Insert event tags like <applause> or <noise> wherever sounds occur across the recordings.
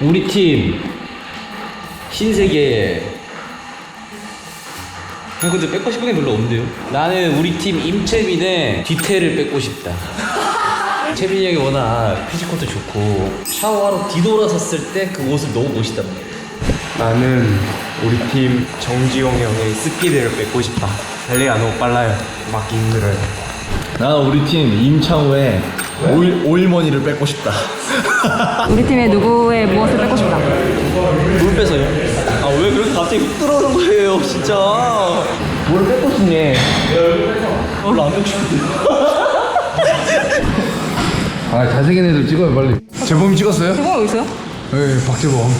우리 팀 신세계 형 근데 뺏고 싶은 게 별로 없는데요? 나는 우리 팀 임채민의 뒤태를 뺏고 싶다 <laughs> 채민이 형이 워낙 피지컬도 좋고 샤워하러 뒤돌아섰을 때그 옷을 너무 멋있단 말이야 나는 우리 팀 정지용 형의 스피드를 뺏고 싶다. 달리기가 너무 빨라요. 막기 힘들어요. 나는 우리 팀 임창우의 올, 올머니를 뺏고 싶다. <laughs> 우리 팀의 누구의 무엇을 뺏고 싶다. 뭘 뺏어요? 아 왜 그렇게 갑자기 훅 들어오는 거예요 진짜 뭘 뺏고 싶니? 별로 안 뺏고 싶은데 <laughs> 아, 잘생긴 애들 찍어요, 빨리. 재범이 찍었어요? 그거 있어요? 네, 박재범.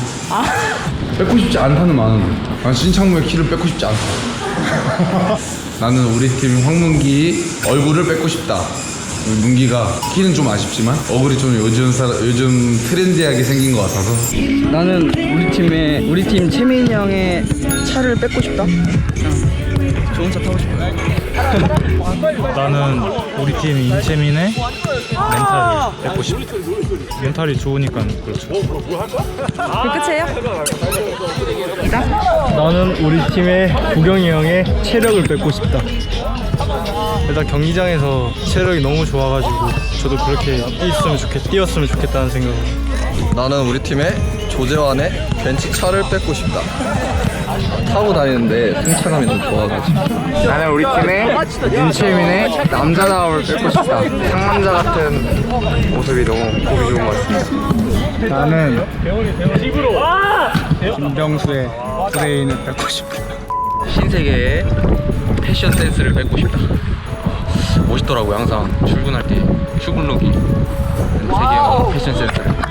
뺏고 싶지 않다는 많은데. 난 신창무의 키를 뺏고 싶지 않다. <laughs> 나는 우리 팀 황문기 얼굴을 뺏고 싶다. 문기가 키는 좀 아쉽지만 얼굴이 좀 요즘 사람 요즘 트렌디하게 생긴 것 같아서 나는 우리 팀의 우리 팀 채민이 형의 차를 뺏고 싶다. 좋은 차 타고 싶어. 나는 우리 팀 인채민의 멘탈을 뺏고 싶다. 멘탈이 좋으니까 그렇죠. 그 끝이에요? 나는 우리 팀의 구경이 형의 체력을 뺏고 싶다. 일단 경기장에서 체력이 너무 좋아가지고 저도 그렇게 뛰었으면 좋겠, 뛰었으면 좋겠다는 생각을. 나는 우리 팀의 조재환의 벤치 차를 뺏고 싶다. 타고 다니는데 승차감이 너무 좋아가지고. 나는 우리 팀의 윤채민의 남자다움을 뺏고 싶다. 상남자 같은 모습이 너무 보기 좋은 것 같습니다. 나는 김병수의 브레인을 뺏고 싶다. 신세계의 패션 센스를 뺏고 싶다. 멋있더라고요, 항상 출근할 때. 출근룩이. 세계 패션 센스를.